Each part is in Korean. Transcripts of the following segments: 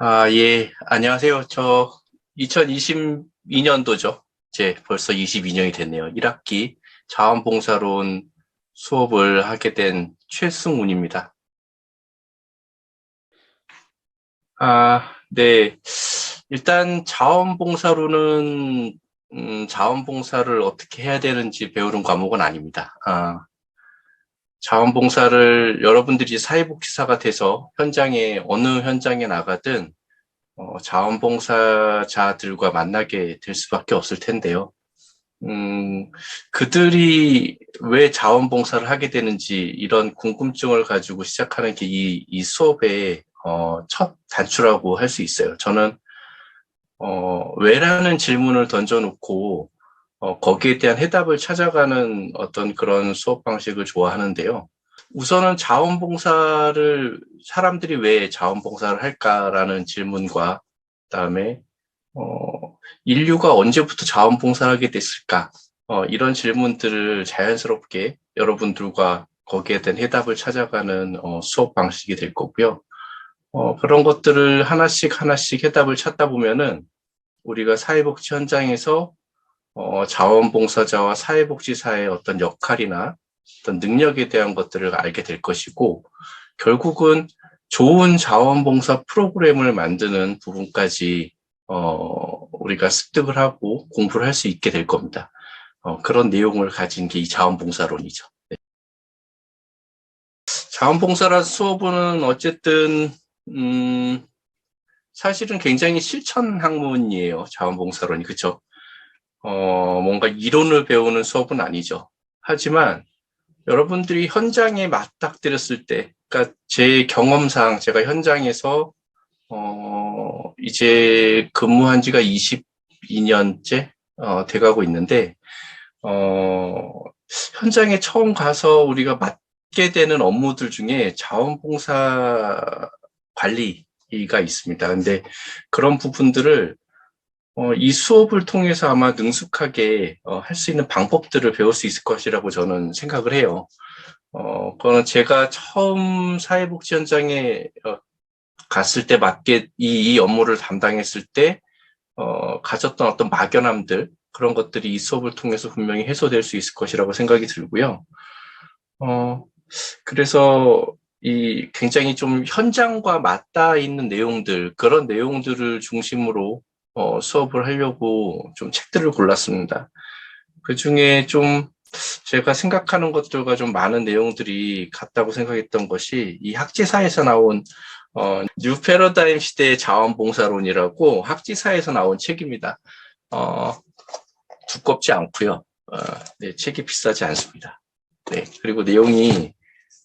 아, 예, 안녕하세요. 저 2022년도죠. 이제 벌써 22년이 됐네요. 1학기 자원봉사론 수업을 하게 된 최승훈입니다. 아, 네. 일단 자원봉사로는 음, 자원봉사를 어떻게 해야 되는지 배우는 과목은 아닙니다. 아, 자원봉사를 여러분들이 사회복지사가 돼서 현장에 어느 현장에 나가든 어, 자원봉사자들과 만나게 될 수밖에 없을 텐데요. 음, 그들이 왜 자원봉사를 하게 되는지 이런 궁금증을 가지고 시작하는 게 이 이 수업의 어, 첫 단추라고 할 수 있어요. 저는 어, 왜라는 질문을 던져놓고 어, 거기에 대한 해답을 찾아가는 어떤 그런 수업 방식을 좋아하는데요. 우선은 자원봉사를 사람들이 왜 자원봉사를 할까라는 질문과 그다음에 어, 인류가 언제부터 자원봉사를 하게 됐을까 어, 이런 질문들을 자연스럽게 여러분들과 거기에 대한 해답을 찾아가는 어, 수업 방식이 될 거고요. 어, 그런 것들을 하나씩 하나씩 해답을 찾다 보면은 우리가 사회복지 현장에서 어, 자원봉사자와 사회복지사의 어떤 역할이나 어떤 능력에 대한 것들을 알게 될 것이고 결국은 좋은 자원봉사 프로그램을 만드는 부분까지 어, 우리가 습득을 하고 공부를 할 수 있게 될 겁니다. 어, 그런 내용을 가진 게 이 자원봉사론이죠. 네. 자원봉사란 수업은 어쨌든 음, 사실은 굉장히 실천 학문이에요. 자원봉사론이 그렇죠. 어, 뭔가 이론을 배우는 수업은 아니죠. 하지만 여러분들이 현장에 맞닥뜨렸을 때, 그러니까 제 경험상 제가 현장에서 어, 이제 근무한 지가 22년째 어, 돼가고 있는데 어, 현장에 처음 가서 우리가 맡게 되는 업무들 중에 자원봉사 관리가 있습니다. 근데 그런 부분들을 어, 이 수업을 통해서 아마 능숙하게 어, 할 수 있는 방법들을 배울 수 있을 것이라고 저는 생각을 해요. 어, 그거는 제가 처음 사회복지 현장에 어, 갔을 때 맞게 이, 이 업무를 담당했을 때 어, 가졌던 어떤 막연함들 그런 것들이 이 수업을 통해서 분명히 해소될 수 있을 것이라고 생각이 들고요. 어, 그래서 이 굉장히 좀 현장과 맞닿아 있는 내용들 그런 내용들을 중심으로 어, 수업을 하려고 좀 책들을 골랐습니다. 그 중에 좀 제가 생각하는 것들과 좀 많은 내용들이 같다고 생각했던 것이 이 학지사에서 나온 어, 뉴 패러다임 시대의 자원봉사론이라고 학지사에서 나온 책입니다. 어, 두껍지 않고요. 어, 네, 책이 비싸지 않습니다. 네, 그리고 내용이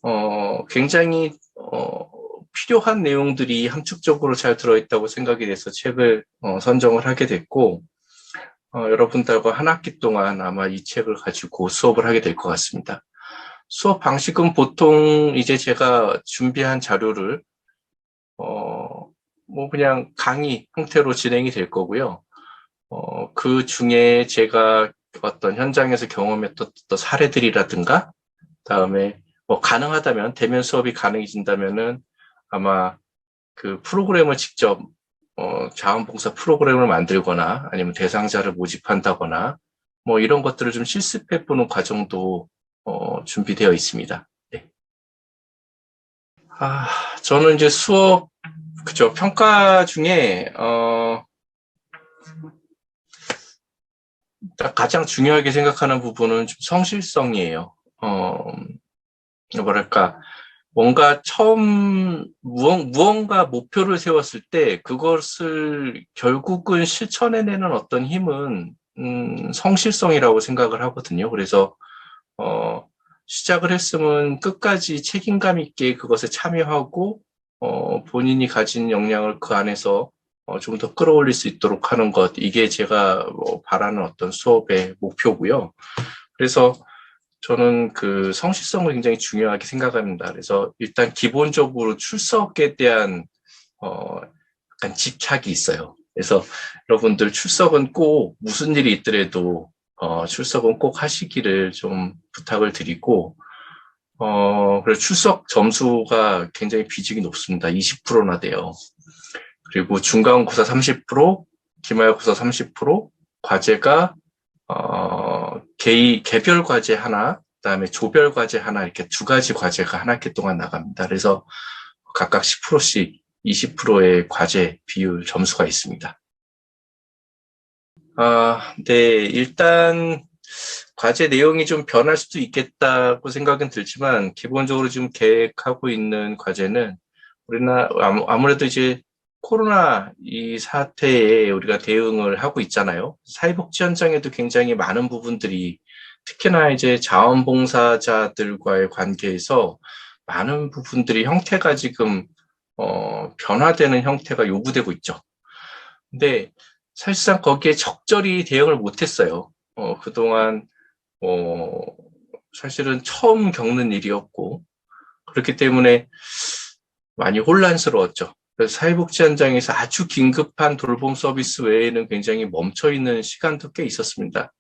어, 굉장히 어, 필요한 내용들이 함축적으로 잘 들어있다고 생각이 돼서 책을 어, 선정을 하게 됐고 어, 여러분들과 한 학기 동안 아마 이 책을 가지고 수업을 하게 될 것 같습니다. 수업 방식은 보통 이제 제가 준비한 자료를 어, 뭐 그냥 강의 형태로 진행이 될 거고요. 어, 그 중에 제가 어떤 현장에서 경험했던 사례들이라든가 다음에 뭐 가능하다면 대면 수업이 가능해진다면은 아마 그 프로그램을 직접 어, 자원봉사 프로그램을 만들거나 아니면 대상자를 모집한다거나 뭐 이런 것들을 좀 실습해 보는 과정도 어, 준비되어 있습니다. 네. 아, 저는 이제 수업 그죠 평가 중에 어, 가장 중요하게 생각하는 부분은 좀 성실성이에요. 어, 뭐랄까 뭔가 처음 무언가 목표를 세웠을 때 그것을 결국은 실천해내는 어떤 힘은 음, 성실성이라고 생각을 하거든요. 그래서 어, 시작을 했으면 끝까지 책임감 있게 그것에 참여하고 어, 본인이 가진 역량을 그 안에서 어, 좀 더 끌어올릴 수 있도록 하는 것 이게 제가 뭐 바라는 어떤 수업의 목표고요. 그래서 저는 그 성실성을 굉장히 중요하게 생각합니다. 그래서 일단 기본적으로 출석에 대한 어 약간 집착이 있어요. 그래서 여러분들 출석은 꼭 무슨 일이 있더라도 어 출석은 꼭 하시기를 좀 부탁을 드리고 어 그래서 출석 점수가 굉장히 비중이 높습니다. 20%나 돼요. 그리고 중간고사 30%, 기말고사 30%, 과제가 어, 개, 개별 과제 하나, 그다음에 조별 과제 하나 이렇게 두 가지 과제가 한 학기 동안 나갑니다. 그래서 각각 10%씩 20%의 과제 비율 점수가 있습니다. 아, 네, 일단 과제 내용이 좀 변할 수도 있겠다고 생각은 들지만 기본적으로 지금 계획하고 있는 과제는 우리나 아무- 아무래도 이제 코로나 이 사태에 우리가 대응을 하고 있잖아요. 사회복지 현장에도 굉장히 많은 부분들이 특히나 이제 자원봉사자들과의 관계에서 많은 부분들이 형태가 지금 어, 변화되는 형태가 요구되고 있죠. 근데 사실상 거기에 적절히 대응을 못했어요. 어, 그동안 어, 사실은 처음 겪는 일이었고 그렇기 때문에 많이 혼란스러웠죠. 그래서 사회복지 현장에서 아주 긴급한 돌봄 서비스 외에는 굉장히 멈춰 있는 시간도 꽤 있었습니다.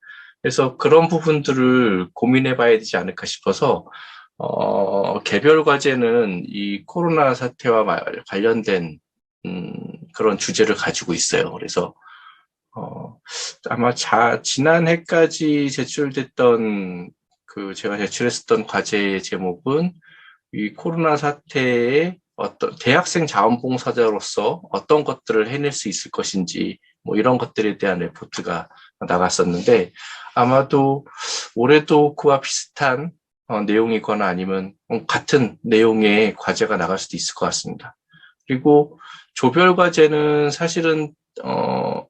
그래서 그런 부분들을 고민해 봐야 되지 않을까 싶어서 어, 개별 과제는 이 코로나 사태와 마- 관련된 음, 그런 주제를 가지고 있어요. 그래서 어, 아마 자, 지난해까지 제출됐던 그 제가 제출했었던 과제의 제목은 이 코로나 사태에 어떤 대학생 자원봉사자로서 어떤 것들을 해낼 수 있을 것인지 뭐 이런 것들에 대한 레포트가 나갔었는데 아마도 올해도 그와 비슷한 어, 내용이거나 아니면 같은 내용의 과제가 나갈 수도 있을 것 같습니다. 그리고 조별 과제는 사실은 어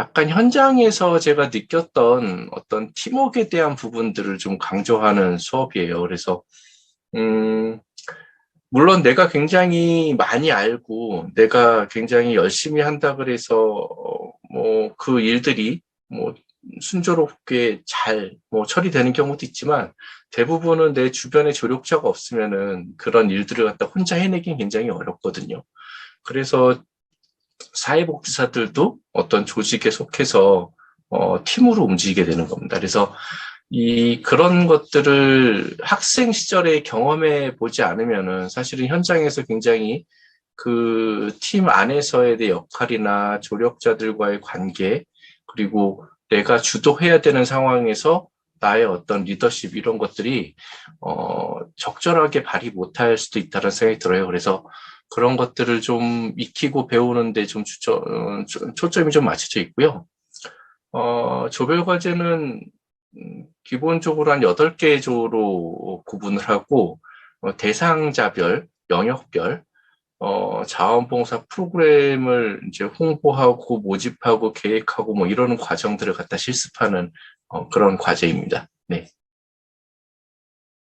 약간 현장에서 제가 느꼈던 어떤 팀워크에 대한 부분들을 좀 강조하는 수업이에요. 그래서 음 물론 내가 굉장히 많이 알고 내가 굉장히 열심히 한다 그래서 뭐 그 일들이 뭐 순조롭게 잘 뭐 처리되는 경우도 있지만 대부분은 내 주변에 조력자가 없으면은 그런 일들을 갖다 혼자 해내긴 굉장히 어렵거든요. 그래서 사회복지사들도 어떤 조직에 속해서 어, 팀으로 움직이게 되는 겁니다. 그래서 이 그런 것들을 학생 시절에 경험해 보지 않으면은 사실은 현장에서 굉장히 그 팀 안에서의 내 역할이나 조력자들과의 관계 그리고 내가 주도해야 되는 상황에서 나의 어떤 리더십 이런 것들이 어 적절하게 발휘 못할 수도 있다는 생각이 들어요. 그래서 그런 것들을 좀 익히고 배우는데 좀 어, 초- 초점이 좀 맞춰져 있고요. 어, 조별 과제는 음, 기본적으로 한 8개 조로 구분을 하고 어, 대상자별, 영역별, 어, 자원봉사 프로그램을 이제 홍보하고 모집하고 계획하고 뭐 이러는 과정들을 갖다 실습하는 어, 그런 과제입니다. 네.